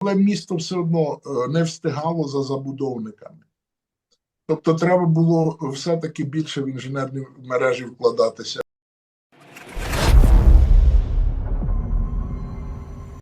але місто все одно е, не встигало за забудовниками. Тобто, треба було все-таки більше в інженерні мережі вкладатися.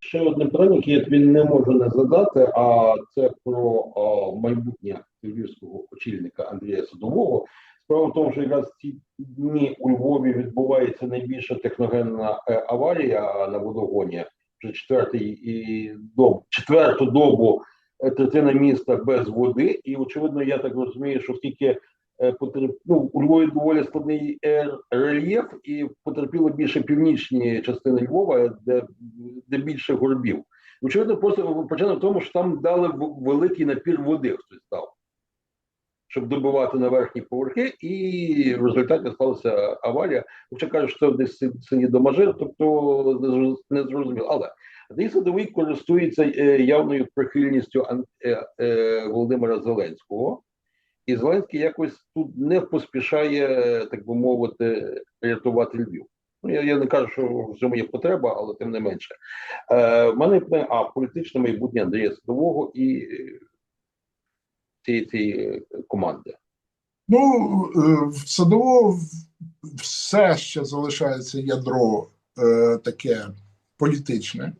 Ще одне питання, яке я тобі не можу не задати, а це про а, майбутнє львівського очільника Андрія Садового. Справа в тому, що якраз ці дні у Львові відбувається найбільша техногенна е, аварія на водогоні. Вже четвертий доб, четверту добу е, третина міста без води. І очевидно, я так розумію, що оскільки е, потерп... ну, у Львові доволі складний е, рельєф, і потерпіло більше північні частини Львова, де, де більше горбів. Очевидно, просто почали в тому, що там дали великий напір води, хтось став, щоб добивати на верхні поверхи, і в результаті сталася аварія. Хоча кажуть, що це десь селі Домажир, тобто не зрозуміло. Але Андрій Садовий користується е, явною прихильністю е, е, Володимира Зеленського. І Зеленський якось тут не поспішає, так би мовити, рятувати Львів. Ну, я, я не кажу, що в цьому є потреба, але тим не менше. Е, в мене а політичне майбутнє Андрія Садового і цієї, цієї команди. Ну, в садово в- все ще залишається ядро е, таке політичне.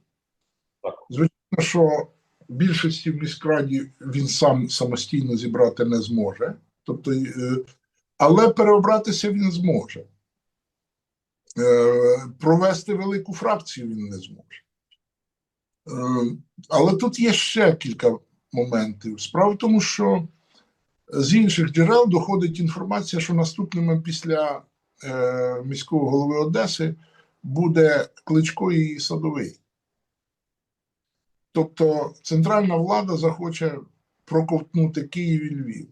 Звичайно, що більшості в міськраді він сам самостійно зібрати не зможе. Тобто, е, але переобратися він зможе. Е, Провести велику фракцію він не зможе. Е, Але тут є ще кілька моментів. Справа в тому, що з інших джерел доходить інформація, що наступними після міського голови Одеси буде Кличко і Садовий. Тобто центральна влада захоче проковтнути Київ і Львів.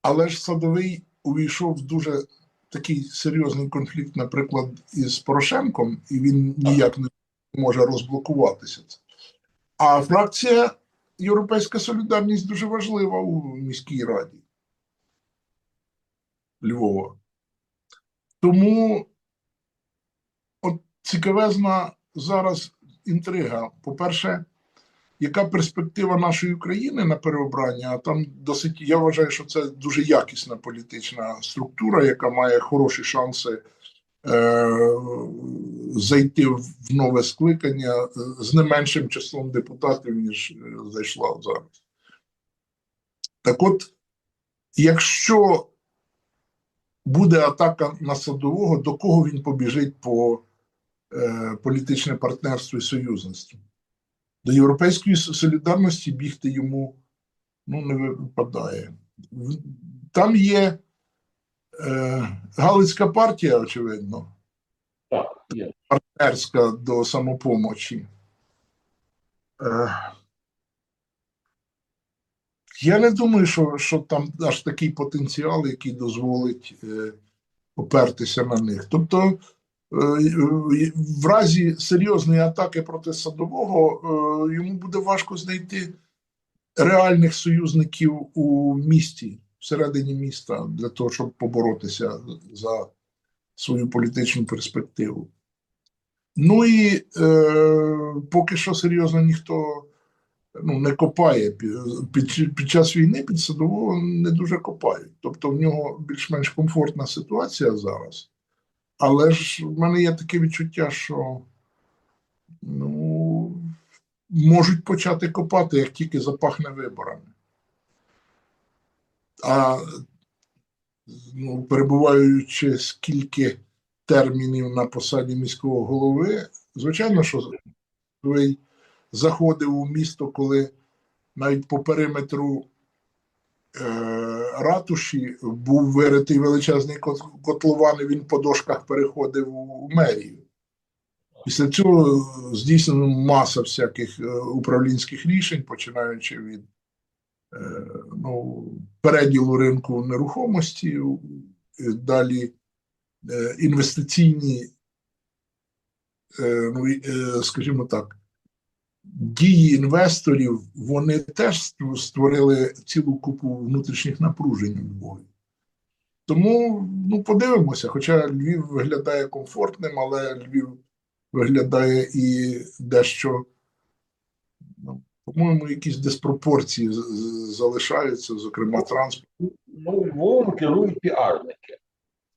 Але ж Садовий увійшов в дуже такий серйозний конфлікт, наприклад, із Порошенком, і він ніяк не може розблокуватися. А фракція Європейська солідарність дуже важлива у міській раді Львова. Тому от цікавезна зараз інтрига. По-перше, яка перспектива нашої країни на переобрання? А там досить, я вважаю, що це дуже якісна політична структура, яка має хороші шанси е, зайти в нове скликання е, з не меншим числом депутатів, ніж е, зайшла зараз. Так от, якщо буде атака на садового, до кого він побіжить по політичне партнерство і союзництво? До Європейської солідарності бігти йому ну, не випадає. Там є е, Галицька партія, очевидно, Так, є. партнерська до самопомочі. Е, я не думаю, що, що там аж такий потенціал, який дозволить е, опертися на них. Тобто, е, е, в разі серйозної атаки проти садового е, йому буде важко знайти реальних союзників у місті, всередині міста, для того, щоб поборотися за свою політичну перспективу. Ну і е, поки що серйозно ніхто ну, не копає під, під час війни під садового не дуже копають. Тобто в нього більш-менш комфортна ситуація зараз. Але ж в мене є таке відчуття, що ну, можуть почати копати, як тільки запахне виборами. А ну, перебуваючи скільки термінів на посаді міського голови, звичайно, що заходив у місто, коли навіть по периметру ратуші був виритий величезний кот- котлован, і він по дошках переходив у, мерію. Після цього здійснено маса всяких е, управлінських рішень, починаючи від е, ну, переділу ринку нерухомості, е, далі е, інвестиційні, е, ну, е, скажімо так, дії інвесторів, вони теж створили цілу купу внутрішніх напружень у Львові. Тому ну, подивимося, хоча Львів виглядає комфортним, але Львів виглядає і дещо по-моєму, якісь диспропорції залишаються, зокрема транспорт. Ну, Львовом керують піарники.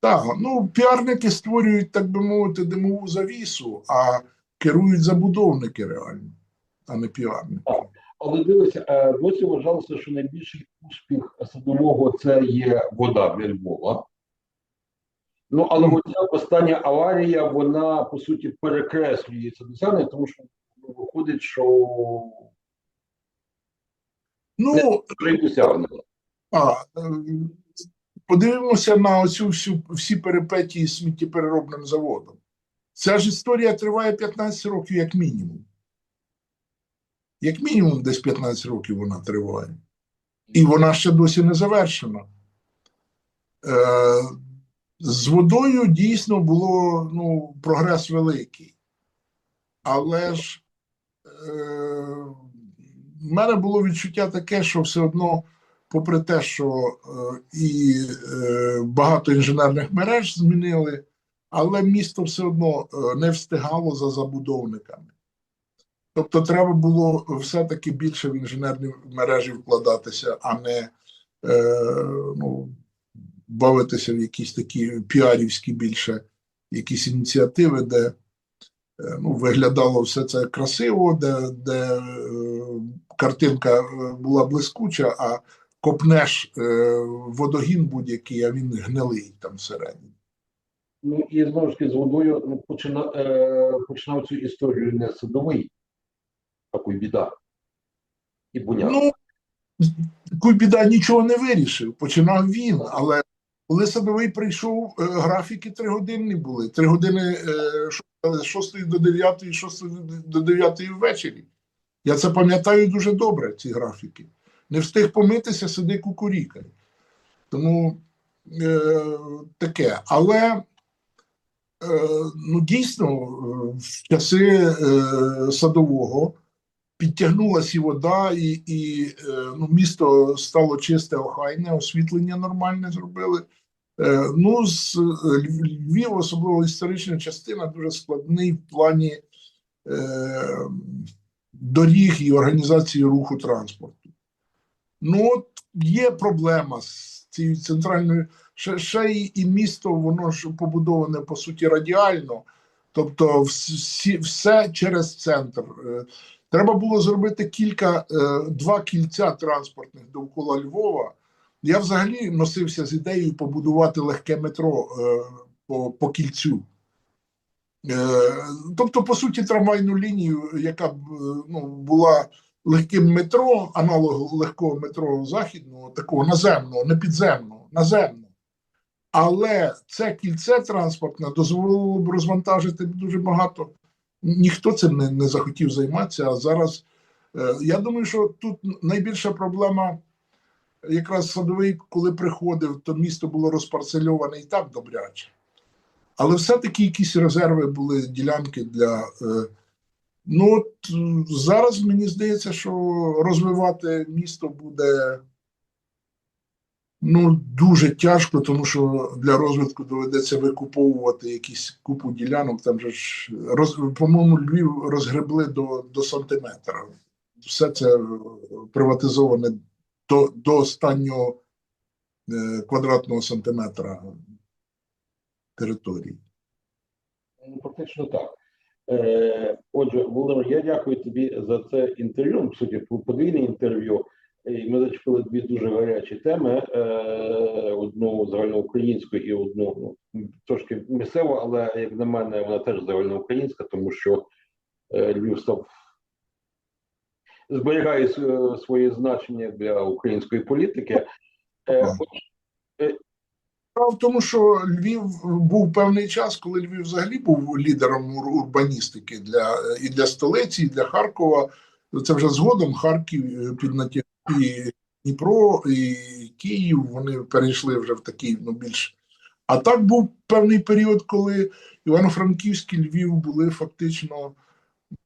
Так, ну піарники створюють, так би мовити, димову завісу, а керують забудовники реально, а не піарники. Але дивися, е, досі вважалося, що найбільший успіх садового це є вода для Львова. Ну, але оця остання аварія, вона по суті перекреслює це досягнення, тому що ну, виходить, що Ну, вже й досягнено. а, е, подивимося на оцю всю всі перипетії з сміттєпереробним заводом. Ця ж історія триває 15 років, як мінімум. Як мінімум, десь 15 років вона триває. І вона ще досі не завершена. Е, з водою дійсно було ну, прогрес великий. Але ж е, в мене було відчуття таке, що все одно, попри те, що е, е, багато інженерних мереж змінили, але місто все одно е, не встигало за забудовниками. Тобто треба було все-таки більше в інженерні мережі вкладатися, а не е, ну, бавитися в якісь такі піарівські більше якісь ініціативи, де е, ну, виглядало все це красиво, де, де е, картинка е, була блискуча, а копнеш водогін будь-який, а він гнилий там всередині. Ну і знову ж таки з водою почина, починав цю історію не садовий, Куйбіда. І Буняк. Ну, Куйбіда нічого не вирішив. Починав він, але коли садовий прийшов, е, графіки тригодинні були. Три години е, з 6 до 9, 6 до 9 ввечері. Я це пам'ятаю дуже добре, ці графіки. Не встиг помитися, сиди кукурікай. Тому е, таке. Але е, ну, дійсно, е, в часи е, садового підтягнулася і вода, і, і е, ну, місто стало чисте, охайне, освітлення нормальне зробили. Е, ну, з е, Львів, особливо історична частина, дуже складний в плані е, доріг і організації руху транспорту. Ну, от є проблема з цією центральною. Ще, ще і місто, воно ж побудоване по суті радіально, тобто всі, все через центр. Треба було зробити кілька, е, два кільця транспортних довкола Львова. Я взагалі носився з ідеєю побудувати легке метро е, по, по кільцю. Е, тобто, по суті, трамвайну лінію, яка б ну, була легким метро, аналог легкого метро західного, такого наземного, не підземного, наземного. Але це кільце транспортне дозволило б розвантажити дуже багато ніхто цим не, не захотів займатися. А зараз е, я думаю, що тут найбільша проблема, якраз садовий, коли приходив, то місто було розпарцельоване і так добряче. Але все-таки якісь резерви були ділянки для. Е, ну, от зараз мені здається, що розвивати місто буде ну, дуже тяжко, тому що для розвитку доведеться викуповувати якісь купу ділянок. Там же ж роз, по-моєму, Львів розгребли до, до сантиметра. Все це е, приватизоване до, до останнього е, квадратного сантиметра території. Ну, Фактично так. Е, отже, Володимир, я дякую тобі за це інтерв'ю. Ну, суті, подвійне інтерв'ю. І Ми зачепили дві дуже гарячі теми: е, одну загальноукраїнську і одну ну, трошки місцеву, але як на мене, вона теж загальноукраїнська, тому що е, Львів став зберігає своє значення для української політики. Е, Справа в тому, що Львів був певний час, коли Львів взагалі був лідером урбаністики для і для столиці, і для Харкова. Це вже згодом Харків е, піднатяг і Дніпро, і Київ. Вони перейшли вже в такий ну більш. А так був певний період, коли Івано-Франківськ і Львів були фактично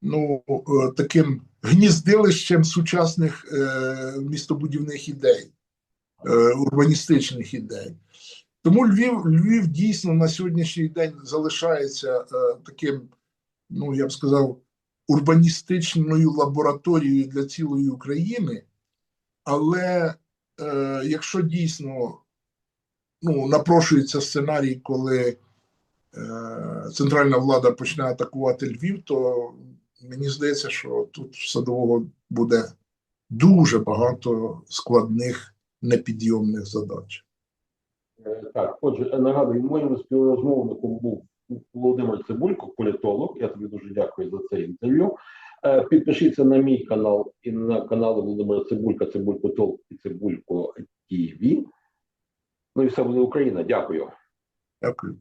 ну, е, таким гніздилищем сучасних е, містобудівних ідей, е, урбаністичних ідей. Тому Львів, Львів дійсно на сьогоднішній день залишається е, таким, ну я б сказав, урбаністичною лабораторією для цілої України, але е, якщо дійсно ну, напрошується сценарій, коли е, центральна влада почне атакувати Львів, то мені здається, що тут в садового буде дуже багато складних непідйомних задач. Е, Так, отже, нагадую, моїм співрозмовником був Володимир Цибулько, політолог. Я тобі дуже дякую за це інтерв'ю. Е, Підпишіться на мій канал і на канал Володимира Цибулька, Цибулько Толк і Цибулько ТВ. Ну і все буде Україна. Дякую. Дякую.